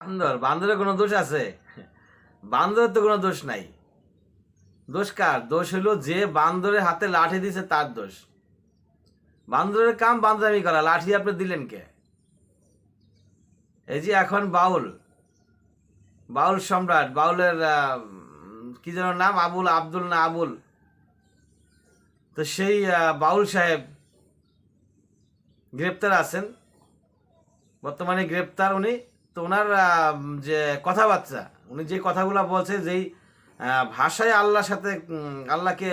বান্দর, বান্দরের কোনো দোষ আছে? বান্দরের তো কোনো দোষ নাই। দোষ কার? দোষ হলো যে বান্দরের হাতে লাঠি দিছে তার দোষ। বান্দরের কাম বান্দরামি করা। লাঠি আপনি দিলেন কে? এই যে এখন বাউল বাউল সম্রাট, বাউলের কি যেন নাম? আবুল, আব্দুল না আবুল? তো সেই বাউল সাহেব গ্রেপ্তার আছেন। বর্তমানে গ্রেপ্তার উনি তো ওনার যে কথাবার্তা, উনি যে কথাগুলো বলছে, যেই ভাষায় আল্লাহর সাথে আল্লাহকে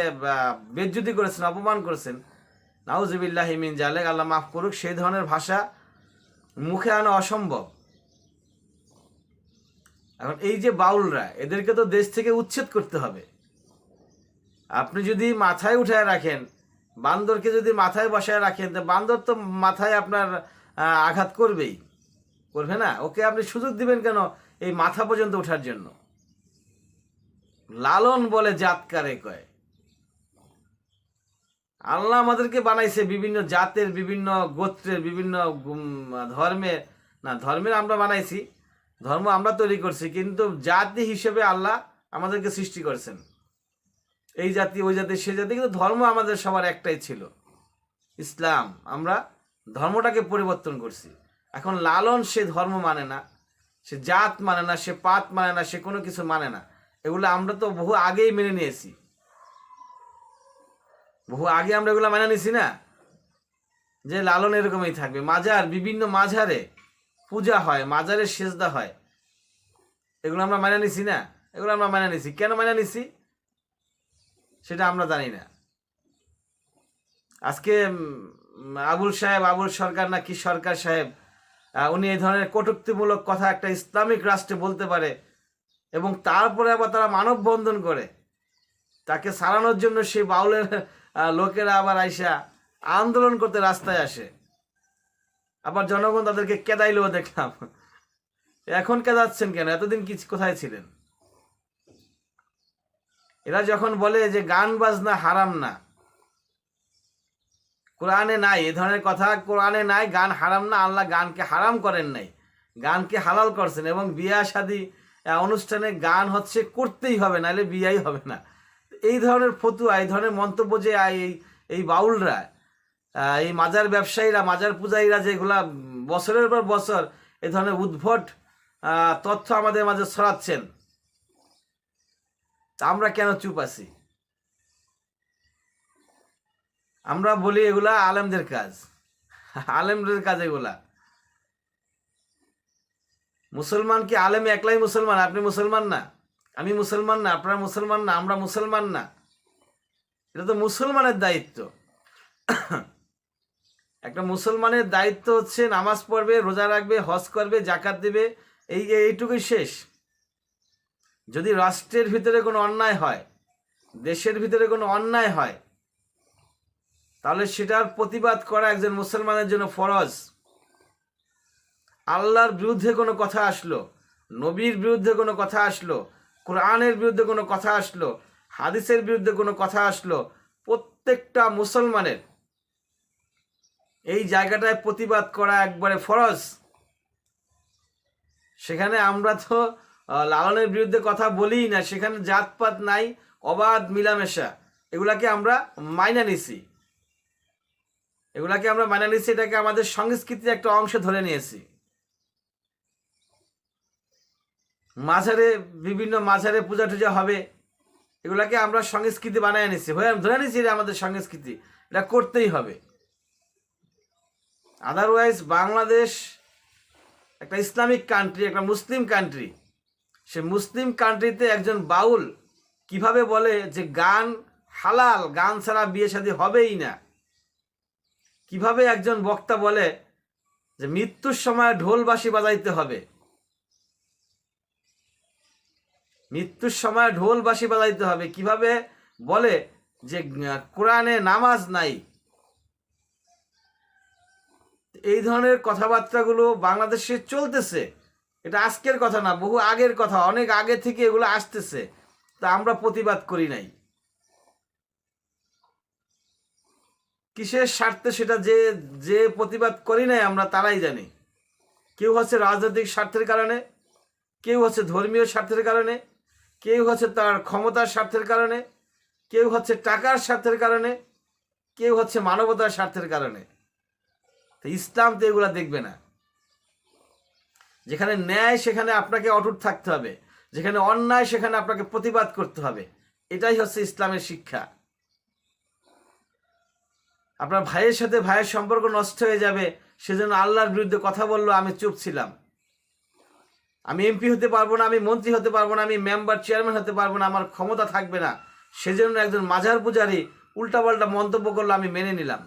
বেজ্জুতি করেছেন, অপমান করেছেন, নাউজিবিল্লাহ হিমিন জালেক, আল্লাহ মাফ করুক, সেই ধরনের ভাষা মুখে আনা অসম্ভব। এখন এই যে বাউলরা, এদেরকে তো দেশ থেকে উচ্ছেদ করতে হবে। আপনি যদি মাথায় উঠায় রাখেন, বান্দরকে যদি মাথায় বসায় রাখেন, তো বান্দর তো মাথায় আপনার আঘাত করবেই। করবে না? ওকে আপনি সুযোগ দিবেন কেন এই মাথা পর্যন্ত ওঠার জন্য? লালন বলে জাতকারে কয়? আল্লাহ আমাদেরকে বানাইছে বিভিন্ন জাতের, বিভিন্ন গোত্রের, বিভিন্ন ধর্মের। না, ধর্মের আমরা বানাইছি, ধর্ম আমরা তৈরি করছি, কিন্তু জাতি হিসেবে আল্লাহ আমাদেরকে সৃষ্টি করেছেন। এই জাতি, ওই জাতি, সে জাতি, কিন্তু ধর্ম আমাদের সবার একটাই ছিল। ইসলাম, আমরা ধর্মটাকে পরিবর্তন করছি। এখন লালন সে ধর্ম মানে না, সে জাত মানে না, সে পাত মানে না, সে কোনো কিছু মানে না। এগুলো আমরা তো বহু আগেই মেনে নিয়েছি। বহু আগে আমরা এগুলো মেনে নিছি না? যে লালন এরকমই থাকবে। মাজার, বিভিন্ন মাঝারে পূজা হয়, মাজারে সেজদা হয়। এগুলো আমরা মেনে নিছি না? এগুলো আমরা মেনে নিছি। কেন মেনে নিছি? সেটা আমরা জানি না। আজকে আবুল সাহেব, আবুল সরকার না কি সরকার সাহেব উনি এই ধরনের কটুক্তিমূলক কথা একটা ইসলামিক রাষ্ট্রে বলতে পারে এবং তারপরে আবার তারা মানববন্ধন করে। তাকে সারানোর জন্য সেই বাউলের লোকেরা আবার আইসা আন্দোলন করতে রাস্তায় আসে। আবার জনগণ তাদেরকে কেদাইলেও দেখলাম। এখন কেদাচ্ছেন কেন? এতদিন কি কোথায় ছিলেন? এরা যখন বলে যে গান বাজনা হারাম না কোরআনে নাই, এ ধরনের কথা কোরআনে নাই, গান হারাম না, আল্লাহ গানকে হারাম করেন নাই। গানকে হালাল করছেন এবং বিয়া শাদী অনুষ্ঠানে গান হচ্ছে করতেই হবে, নাহলে বিয়াই হবে না। এই ধরনের ফতুয়া, এই ধরনের মন্তব্য যে এই এই বাউলরা এই মাজার ব্যবসায়ীরা, মাজার পূজারীরা যেগুলা বছরের পর বছর এই ধরনের উদ্ভট তথ্য আমাদের মাঝে ছড়াচ্ছেন আমরা কেন চুপ আছি? আমরা বলি এগুলা আলেমদের কাজ। আলেমদের কাজ এগুলা। মুসলমান কি আলেম একলাই মুসলমান? আপনি মুসলমান না? আমি মুসলমান না, আপনারা মুসলমান না, আমরা মুসলমান না। এটা তো মুসলমানের দায়িত্ব। একটা মুসলমানের দায়িত্ব হচ্ছে নামাজ পড়বে, রোজা রাখবে, হজ করবে জাকাত দেবে, এই এইটুকুই শেষ। যদি রাষ্ট্রের ভিতরে কোনো অন্যায় হয়, দেশের ভিতরে কোনো অন্যায় হয় তাহলে সেটার প্রতিবাদ করা একজন মুসলমানের জন্য ফরজ। আল্লাহর বিরুদ্ধে কোনো কথা আসলো, নবীর বিরুদ্ধে কোনো কথা আসলো, কোরআনের বিরুদ্ধে কোনো কথা আসলো, হাদিসের বিরুদ্ধে কোনো কথা আসলো, প্রত্যেকটা মুসলমানের এই জায়গাটায় প্রতিবাদ করা একবারে ফরজ। সেখানে আমরা তো লালনের বিরুদ্ধে কথা বলি না, সেখানে জাতপাত নাই, অবাধ মিলামেশা, এগুলাকে আমরা মাইনা নিছি। এগুলাকে আমরা মাইনা নিছি এটাকে আমাদের সংস্কৃতির একটা অংশ ধরে নিয়েছি। মাঝারে বিভিন্ন মাঝারে পূজা টুজা হবে, এগুলাকে আমরা সংস্কৃতি বানায় নিছি ধরে নিছি এটা আমাদের সংস্কৃতি, এটা করতেই হবে। আদারওয়াইজ বাংলাদেশ একটা ইসলামিক কান্ট্রি একটা মুসলিম কান্ট্রি সে মুসলিম কান্ট্রিতে একজন বাউল কীভাবে বলে যে গান হালাল, গান ছাড়া বিয়ে শাদী হবেই না? কীভাবে একজন বক্তা বলে যে মৃত্যুর সময় ঢোল বাঁশি বাজাইতে হবে? মৃত্যুর সময় ঢোল বাঁশি বাজাইতে হবে। কীভাবে বলে যে কোরআনে নামাজ নাই? এই ধরনের কথাবার্তাগুলো বাংলাদেশে চলতেছে। এটা আজকের কথা না, বহু আগের কথা, অনেক আগে থেকে এগুলো আসতেছে। তা আমরা প্রতিবাদ করি নাই। কিসের স্বার্থে সেটা যে যে প্রতিবাদ করি নাই আমরা তারাই জানি। কেউ হচ্ছে রাজনৈতিক স্বার্থের কারণে, কেউ হচ্ছে ধর্মীয় স্বার্থের কারণে, কেউ হচ্ছে তার ক্ষমতার স্বার্থের কারণে, কেউ হচ্ছে টাকার স্বার্থের কারণে, কেউ হচ্ছে মানবতার স্বার্থের কারণে। তো ইসলাম তো এগুলা দেখবে না। যেখানে ন্যায় সেখানে আপনাকে অটুট থাকতে হবে। যেখানে অন্যায় সেখানে আপনাকে প্রতিবাদ করতে হবে। এটাই হচ্ছে ইসলামের শিক্ষা। আপনার ভাইয়ের সাথে ভাইয়ের সম্পর্ক নষ্ট হয়ে যাবে, সেজন্য আল্লাহর বিরুদ্ধে কথা বলল, আমি চুপ ছিলাম। আমি এমপি হতে পারব না, আমি মন্ত্রী হতে পারব না, আমি মেম্বার, চেয়ারম্যান হতে পারব না, আমার ক্ষমতা থাকবে না। সেজন্য একজন মাঝার পূজারী উল্টাপাল্টা মন্তব্য করল, আমি মেনে নিলাম।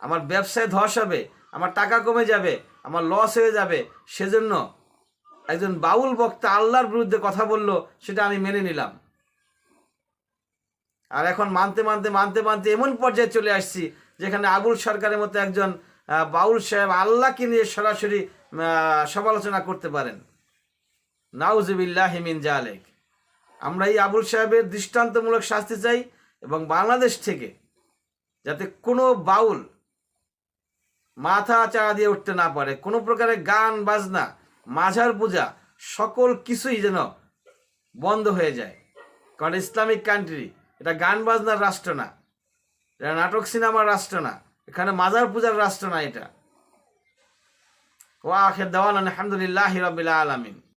আমার ব্যবসায় ধস হবে, আমার টাকা কমে যাবে, আমার লস হয়ে যাবে, সেজন্য একজন বাউল বক্তা আল্লাহর বিরুদ্ধে কথা বলল, সেটা আমি মেনে নিলাম। আর এখন মানতে মানতে মানতে মানতে এমন পর্যায়ে চলে আসছি যেখানে আবুল সরকারের মতো একজন বাউল সাহেব আল্লাহকে নিয়ে সরাসরি সমালোচনা করতে পারেন। নাউজবিল্লাহ হিমিন জালেক। আমরা এই আবুল সাহেবের দৃষ্টান্তমূলক শাস্তি চাই এবং বাংলাদেশ থেকে যাতে কোনো বাউল মাথা চাড়া দিয়ে উঠতে না পারে, কোনো প্রকারের গান, বাজনা, মাঝার পূজা, সকল কিছুই যেন বন্ধ হয়ে যায়। কারণ ইসলামিক কান্ট্রি এটা গান বাজনার রাষ্ট্র না। এটা নাটক সিনেমার রাষ্ট্র না। এখানে মাজার পূজার রাষ্ট্র না এটা। ওয়া আখের দেওয়ান আলহামদুলিল্লাহ হিরবিল্লা আলমিন।